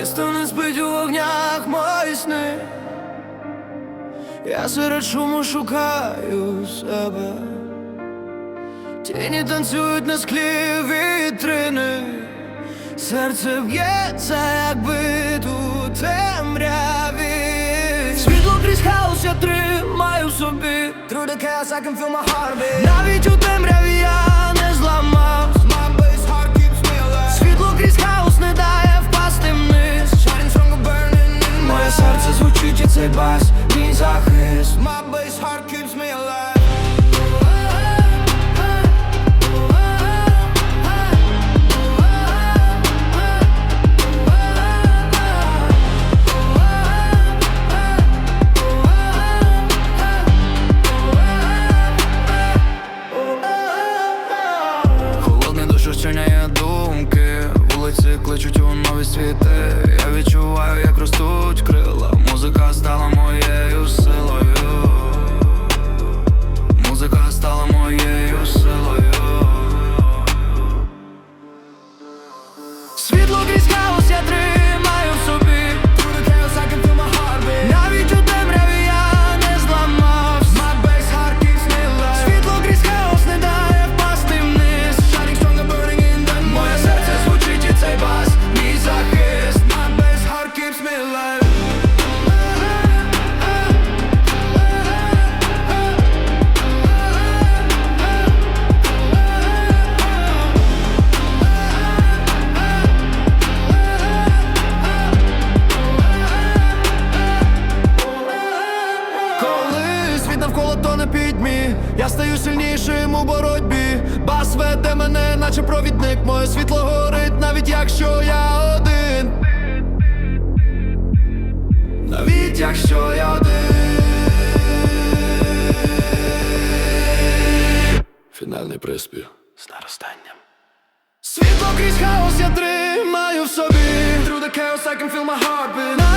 Місто не спить у вогнях мої сни. Я серед шуму шукаю себе. Тіні танцюють на склі вітрини. Серце б'ється, якби тут темряві. Світло крізь хаос я тримаю собі. Through the chaos I can feel my heart beat Навіть у темряві я цей бас, мій захист Кличуть у нові світи. Я відчуваю, як ростуть крила. Музика стала моєю Навколо тоне пітьмі, я стаю сильнішим у боротьбі. Бас веде мене, наче провідник. Моє світло горить, навіть якщо я один. Навіть якщо я один. Фінальний приспів з наростанням. Світло крізь хаос я тримаю в собі Through the chaos I can feel my heart